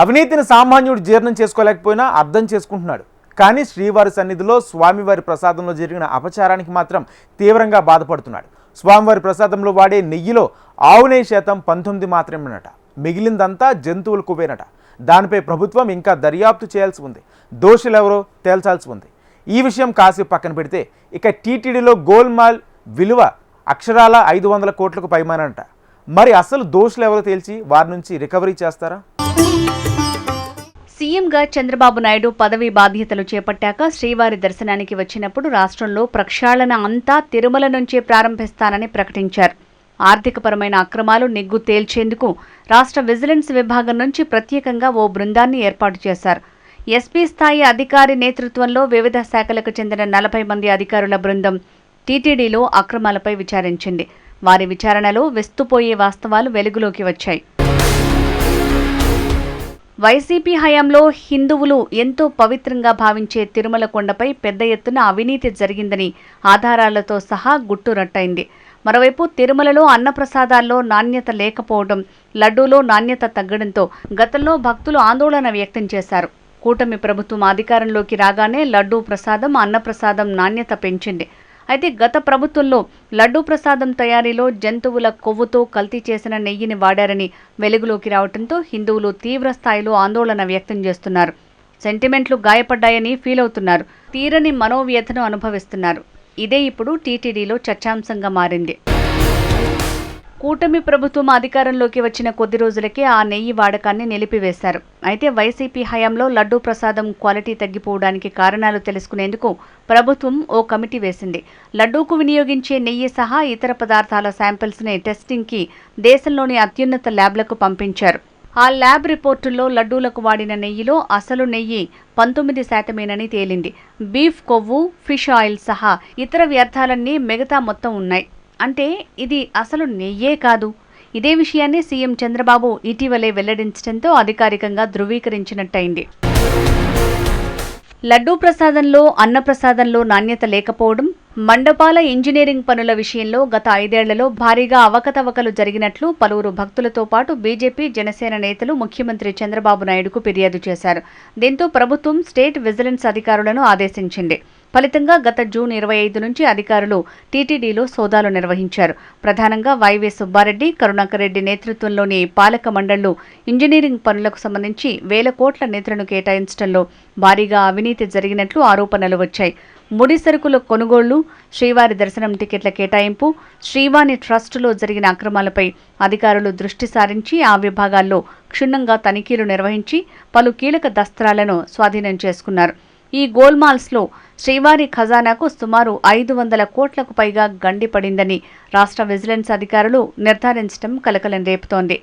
అవినీతిని సామాన్యుడు జీర్ణం చేసుకోలేకపోయినా అర్థం చేసుకుంటున్నాడు. కానీ శ్రీవారి సన్నిధిలో స్వామివారి ప్రసాదంలో జరిగిన అపచారానికి మాత్రం తీవ్రంగా బాధపడుతున్నాడు. స్వామివారి ప్రసాదంలో వాడే నెయ్యిలో ఆవునే శాతం పంతొమ్మిది మాత్రమేనట. మిగిలిందంతా జంతువులు కువేనట దానిపై ప్రభుత్వం ఇంకా దర్యాప్తు చేయాల్సి ఉంది. దోషులెవరో తేల్చాల్సి ఉంది. ఈ విషయం కాసేపు పక్కన పెడితే ఇక టీటీడీలో గోల్మాల్ విలువ అక్షరాల ఐదు వందల కోట్లకు పైమానంట. మరి అసలు దోషులు ఎవరో తేల్చి వారి నుంచి రికవరీ చేస్తారా? సీఎంగా చంద్రబాబు నాయుడు పదవి బాధ్యతలు చేపట్టాక శ్రీవారి దర్శనానికి వచ్చినప్పుడు రాష్ట్రంలో ప్రక్షాళన అంతా తిరుమల నుంచే ప్రారంభిస్తానని ప్రకటించారు. ఆర్థికపరమైన అక్రమాలు నిగ్గు తేల్చేందుకు రాష్ట్ర విజిలెన్స్ విభాగం నుంచి ప్రత్యేకంగా ఓ బృందాన్ని ఏర్పాటు చేశారు. ఎస్పీ స్థాయి అధికారి నేతృత్వంలో వివిధ శాఖలకు చెందిన నలభై మంది అధికారుల బృందం టీటీడీలో అక్రమాలపై విచారించింది. వారి విచారణలో విస్తుపోయే వాస్తవాలు వెలుగులోకి వచ్చాయి. వైసీపీ హయాంలో హిందువులు ఎంతో పవిత్రంగా భావించే తిరుమల కొండపై పెద్ద ఎత్తున అవినీతి జరిగిందని ఆధారాలతో సహా గుట్టురట్టయింది మరోవైపు తిరుమలలో అన్నప్రసాదాల్లో నాణ్యత లేకపోవడం లడ్డూలో నాణ్యత తగ్గడంతో గతంలో భక్తులు ఆందోళన వ్యక్తం చేశారు. కూటమి ప్రభుత్వం అధికారంలోకి రాగానే లడ్డూ ప్రసాదం అన్నప్రసాదం నాణ్యత పెంచింది. అయితే గత ప్రభుత్వంలో లడ్డూ ప్రసాదం తయారీలో జంతువుల కొవ్వుతో కల్తీ చేసిన నెయ్యిని వాడారని వెలుగులోకి రావడంతో హిందువులు తీవ్ర స్థాయిలో ఆందోళన వ్యక్తం చేస్తున్నారు. సెంటిమెంట్లు గాయపడ్డాయని ఫీల్ అవుతున్నారు. తీరని మనోవ్యథను అనుభవిస్తున్నారు. ఇదే ఇప్పుడు టీటీడీలో చర్చాంశంగా మారింది. కూటమి ప్రభుత్వం అధికారంలోకి వచ్చిన కొద్ది రోజులకే ఆ నెయ్యి వాడకాన్ని నిలిపివేశారు. అయితే వైసీపీ హయాంలో లడ్డూ ప్రసాదం క్వాలిటీ తగ్గిపోవడానికి కారణాలు తెలుసుకునేందుకు ప్రభుత్వం ఓ కమిటీ వేసింది. లడ్డూకు వినియోగించే నెయ్యి సహా ఇతర పదార్థాల శాంపిల్స్ని టెస్టింగ్కి దేశంలోని అత్యున్నత ల్యాబ్లకు పంపించారు. ఆ ల్యాబ్ రిపోర్టుల్లో లడ్డూలకు వాడిన నెయ్యిలో అసలు నెయ్యి పంతొమ్మిది శాతమేనని తేలింది. బీఫ్ కొవ్వు ఫిష్ ఆయిల్ సహా ఇతర వ్యర్థాలన్నీ మిగతా మొత్తం ఉన్నాయి. అంటే ఇది అసలు నెయ్యే కాదు. ఇదే విషయాన్ని సీఎం చంద్రబాబు ఇటీవలే వెల్లడించడంతో అధికారికంగా ధృవీకరించినట్టయింది. లడ్డూ ప్రసాదంలో అన్నప్రసాదంలో నాణ్యత లేకపోవడం మండపాల ఇంజనీరింగ్ పనుల విషయంలో గత ఐదేళ్ళలో భారీగా అవకతవకలు జరిగినట్లు పలువురు భక్తులతో పాటు బీజేపీ జనసేన నేతలు ముఖ్యమంత్రి చంద్రబాబు నాయుడుకు ఫిర్యాదు చేశారు. దీంతో ప్రభుత్వం స్టేట్ విజిలెన్స్ అధికారులను ఆదేశించింది. ఫలితంగా గత జూన్ ఇరవై ఐదు నుంచి అధికారులు టీటీడీలో సోదాలు నిర్వహించారు. ప్రధానంగా వైవే సుబ్బారెడ్డి కరుణాకర్ రెడ్డి నేతృత్వంలోని పాలక మండళ్ళు ఇంజనీరింగ్ పనులకు సంబంధించి వేల కోట్ల నిధులను కేటాయించడంలో భారీగా అవినీతి జరిగినట్లు ఆరోపణలు వచ్చాయి. ముడి సరుకుల కొనుగోళ్ళు శ్రీవారి దర్శనం టికెట్ల కేటాయింపు శ్రీవాణి ట్రస్టులో జరిగిన అక్రమాలపై అధికారులు దృష్టి సారించి ఆ విభాగాల్లో క్షుణ్ణంగా తనిఖీలు నిర్వహించి పలు కీలక దస్త్రాలను స్వాధీనం చేసుకున్నారు. ఈ గోల్మాల్స్లో శ్రీవారి ఖజానాకు సుమారు ఐదు వందల కోట్లకు పైగా గండిపడిందని రాష్ట్ర విజిలెన్స్ అధికారులు నిర్ధారించడం కలకలం రేపుతోంది.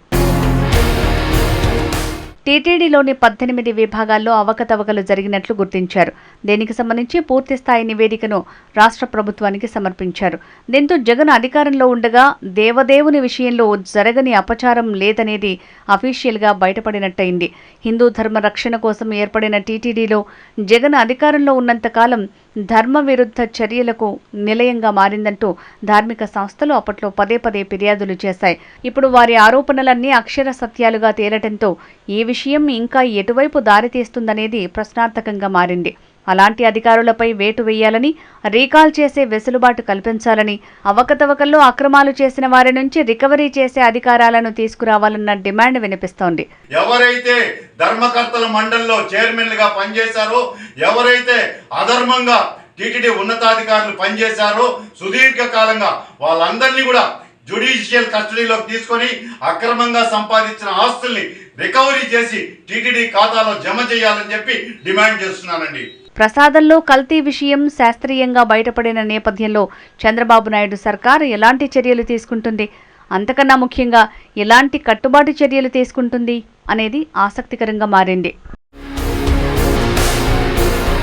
టీటీడీలోని పద్దెనిమిది విభాగాల్లో అవకతవకలు జరిగినట్లు గుర్తించారు. దీనికి సంబంధించి పూర్తి స్థాయి నివేదికను రాష్ట్ర ప్రభుత్వానికి సమర్పించారు. దీంతో జగన్ అధికారంలో ఉండగా దేవదేవుని విషయంలో జరగని అపచారం లేదనేది అఫీషియల్గా బయటపడినట్టయింది. హిందూ ధర్మ రక్షణ కోసం ఏర్పడిన టీటీడీలో జగన్ అధికారంలో ఉన్నంతకాలం ధర్మ విరుద్ధ చర్యలకు నిలయంగా మారిందంటూ ధార్మిక సంస్థలు అప్పట్లో పదే పదే ఫిర్యాదులు చేశాయి. ఇప్పుడు వారి ఆరోపణలన్నీ అక్షర సత్యాలుగా తేలటంతో ఈ విషయం ఇంకా ఎటువైపు దారితీస్తుందనేది ప్రశ్నార్థకంగా మారింది. అలాంటి అధికారులపై వేటు వేయాలని రీకాల్ చేసే వెసులుబాటు కల్పించాలని అవకతవకల్లో అక్రమాలు చేసిన వారి నుంచి రికవరీ చేసే అధికారాలను తీసుకురావాలన్న డిమాండ్ వినిపిస్తోంది. ఎవరైతే ధర్మకర్తల మండలిలో చైర్మన్లుగా పనిచేశారో ఎవరైతే అధర్మంగా టీటీడీ ఉన్నతాధికారులు పనిచేశారో సుదీర్ఘకాలంగా వాళ్ళందరినీ కూడా జ్యుడిషియల్ కస్టడీలోకి తీసుకొని అక్రమంగా సంపాదించిన ఆస్తుల్ని రికవరీ చేసి టీటీడీ ఖాతాలో జమ చేయాలని చెప్పి డిమాండ్ చేస్తున్నానండి. ప్రసాదంలో కల్తీ విషయం శాస్త్రీయంగా బయటపడిన నేపథ్యంలో చంద్రబాబు నాయుడు సర్కార్ ఎలాంటి చర్యలు తీసుకుంటుంది? అంతకన్నా ముఖ్యంగా ఎలాంటి కట్టుబాటు చర్యలు తీసుకుంటుంది? అనేది ఆసక్తికరంగా మారింది.